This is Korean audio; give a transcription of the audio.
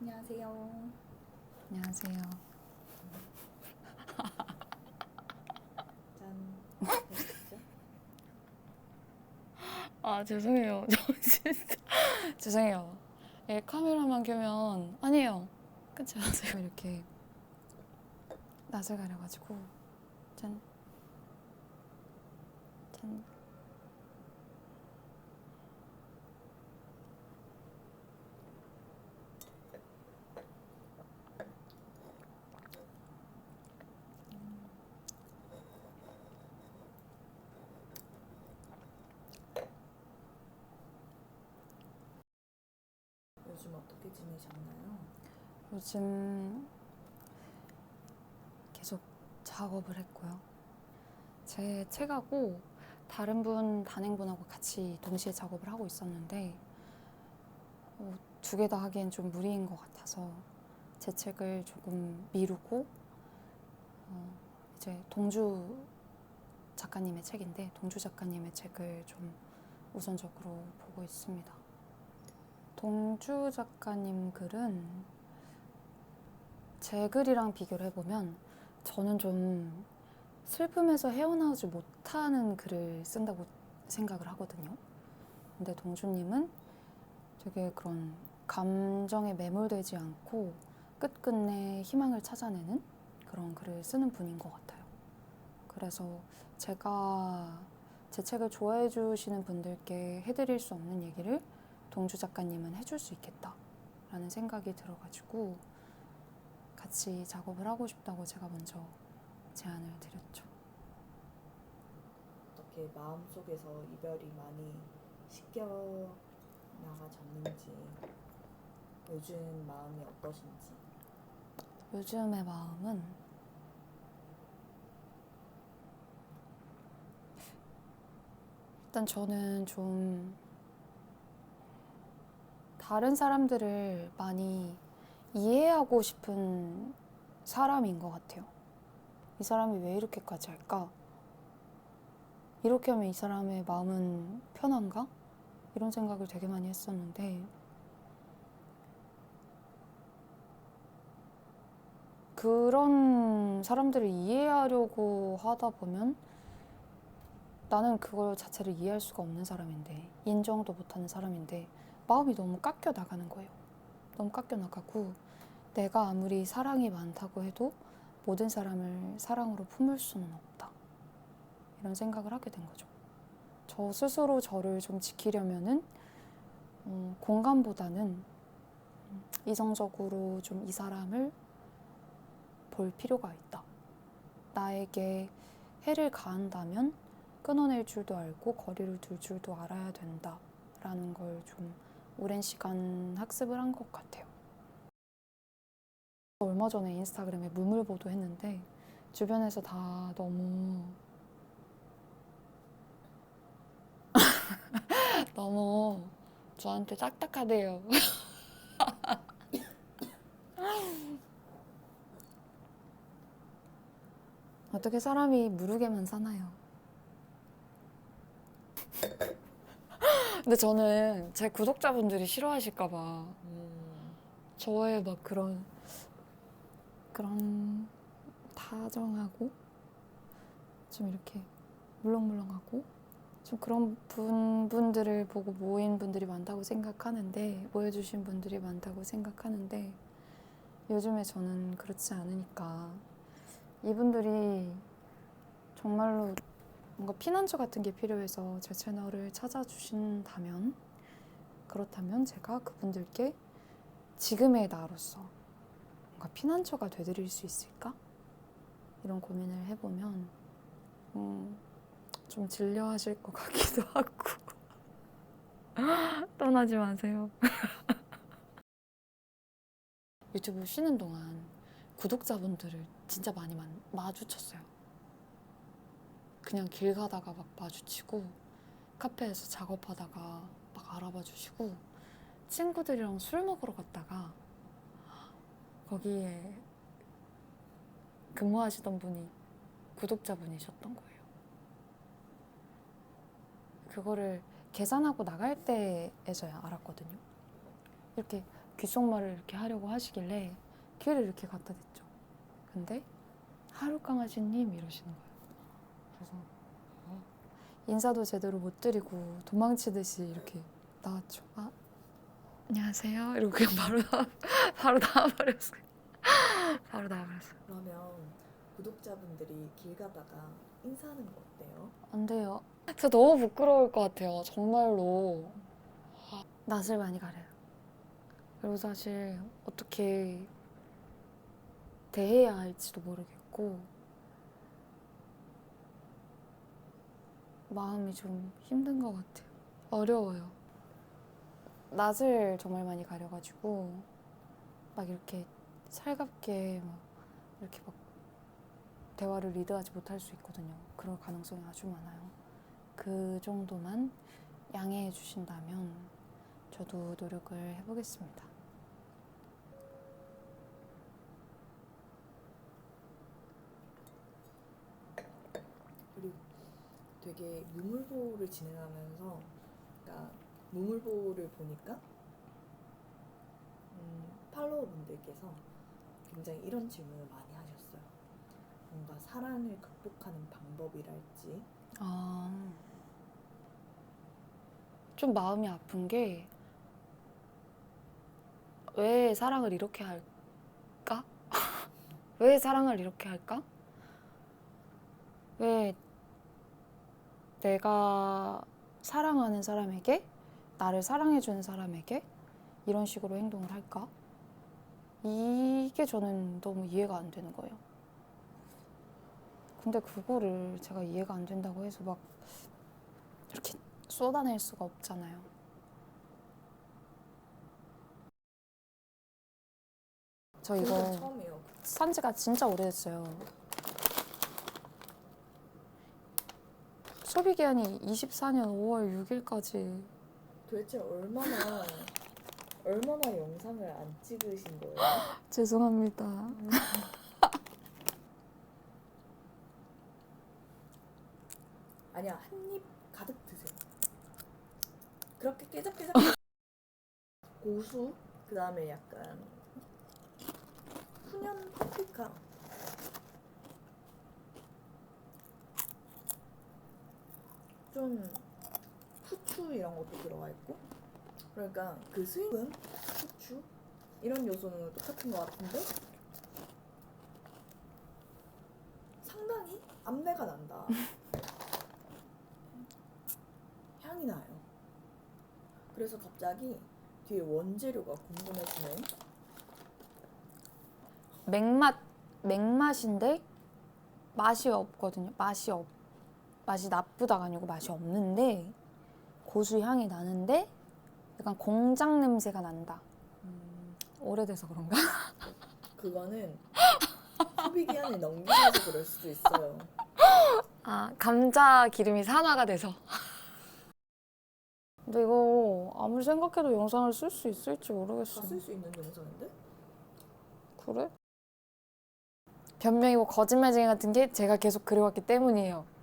안녕하세요. 안녕하세요. 짠. 아 죄송해요. 저 진짜 죄송해요. 예, 카메라만 켜면 아니에요. 끊지 마세요. 이렇게 낯을 가려가지고 짠. 짠. 어떻게 지내셨나요? 요즘 계속 작업을 했고요. 제 책하고 다른 분 단행본하고 같이 동시에 작업을 하고 있었는데 어, 두개 다 하기엔 좀 무리인 것 같아서 제 책을 조금 미루고 어, 이제 동주 작가님의 책인데 동주 작가님의 책을 좀 우선적으로 보고 있습니다. 동주 작가님 글은 제 글이랑 비교를 해보면 저는 좀 슬픔에서 헤어나오지 못하는 글을 쓴다고 생각을 하거든요. 근데 동주님은 되게 그런 감정에 매몰되지 않고 끝끝내 희망을 찾아내는 그런 글을 쓰는 분인 것 같아요. 그래서 제가 제 책을 좋아해 주시는 분들께 해드릴 수 없는 얘기를 동주 작가님은 해줄 수 있겠다라는 생각이 들어가지고 같이 작업을 하고 싶다고 제가 먼저 제안을 드렸죠. 어떻게 마음속에서 이별이 많이 씻겨 나가졌는지 요즘 마음이 어떠신지 요즘의 마음은 일단 저는 좀 다른 사람들을 많이 이해하고 싶은 사람인 것 같아요. 이 사람이 왜 이렇게까지 할까? 이렇게 하면 이 사람의 마음은 편한가? 이런 생각을 되게 많이 했었는데 그런 사람들을 이해하려고 하다 보면 나는 그걸 자체를 이해할 수가 없는 사람인데 인정도 못하는 사람인데 마음이 너무 깎여 나가는 거예요. 너무 깎여 나가고 내가 아무리 사랑이 많다고 해도 모든 사람을 사랑으로 품을 수는 없다. 이런 생각을 하게 된 거죠. 저 스스로 저를 좀 지키려면은 음, 공감보다는 음, 이성적으로 좀 이 사람을 볼 필요가 있다. 나에게 해를 가한다면 끊어낼 줄도 알고 거리를 둘 줄도 알아야 된다. 라는 걸 좀 오랜 시간 학습을 한 것 같아요. 얼마 전에 인스타그램에 무물 보도 했는데 주변에서 다 너무 너무 저한테 딱딱하대요. 어떻게 사람이 무르게만 사나요? 근데 저는 제 구독자분들이 싫어하실까봐 저의 막 그런 그런 다정하고 좀 이렇게 물렁물렁하고 좀 그런 분, 분들을 보고 모인 분들이 많다고 생각하는데 모여주신 분들이 많다고 생각하는데 요즘에 저는 그렇지 않으니까 이분들이 정말로 뭔가 피난처 같은 게 필요해서 제 채널을 찾아주신다면 그렇다면 제가 그분들께 지금의 나로서 뭔가 피난처가 되드릴 수 있을까? 이런 고민을 해보면 음, 좀 질려하실 것 같기도 하고 떠나지 마세요. 유튜브 쉬는 동안 구독자분들을 진짜 많이 만, 마주쳤어요. 그냥 길 가다가 막 마주치고 카페에서 작업하다가 막 알아봐 주시고 친구들이랑 술 먹으러 갔다가 거기에 근무하시던 분이 구독자분이셨던 거예요. 그거를 계산하고 나갈 때에서야 알았거든요. 이렇게 귓속말을 이렇게 하려고 하시길래 귀를 이렇게 갖다 댔죠. 근데 하루 강아지님 이러시는 거예요. 그래서 어, 인사도 제대로 못 드리고 도망치듯이 이렇게 나왔죠. 아, 안녕하세요. 이러고 그냥 바로 나, 바로 나와버렸어요. 바로 나와버렸어요. 그러면 구독자분들이 길 가다가 인사하는 거 어때요? 안 돼요. 진짜 너무 부끄러울 것 같아요. 정말로. 낯을 많이 가려요. 그리고 사실 어떻게 대해야 할지도 모르겠고 마음이 좀 힘든 것 같아요. 어려워요. 낯을 정말 많이 가려가지고 막 이렇게 살갑게 막 이렇게 막 대화를 리드하지 못할 수 있거든요. 그럴 가능성이 아주 많아요. 그 정도만 양해해 주신다면 저도 노력을 해보겠습니다. 그리고 되게 무물보를 진행하면서 그러니까 무물보를 보니까 음, 팔로워분들께서 굉장히 이런 질문을 많이 하셨어요. 뭔가 사랑을 극복하는 방법이랄지 아, 좀 마음이 아픈 게 왜 사랑을 이렇게 할까? 왜 사랑을 이렇게 할까? 왜 내가 사랑하는 사람에게 나를 사랑해주는 사람에게 이런 식으로 행동을 할까? 이게 저는 너무 이해가 안 되는 거예요. 근데 그거를 제가 이해가 안 된다고 해서 막 이렇게 쏟아낼 수가 없잖아요. 저 이거 처음이에요. 산 지가 진짜 오래됐어요. 소비 기한이 24년 5월 6일까지 도대체 얼마나 얼마나 영상을 안 찍으신 거예요? 죄송합니다. 아니야 한 입 가득 드세요. 그렇게 깨작깨작 고수 그 다음에 약간 훈연 파프리카 좀 후추 이런 것도 들어가 있고 그러니까 그 수익은 후추 이런 요소는 똑같은 것 같은데 상당히 암내가 난다. 향이 나요. 그래서 갑자기 뒤에 원재료가 궁금해지네. 맥맛 맥맛인데 맛이 없거든요. 맛이 없 맛이 나쁘다가 아니고 맛이 없는데 고수 향이 나는데 약간 공장 냄새가 난다. 오래돼서 그런가? 그거는 소비 기한을 넘기면서 그럴 수도 있어요. 아 감자 기름이 산화가 돼서. 근데 이거 아무리 생각해도 영상을 쓸 수 있을지 모르겠어. 다쓸 수 있는 영상인데? 그래? 변명이고 거짓말쟁이 같은 게 제가 계속 그려왔기 때문이에요.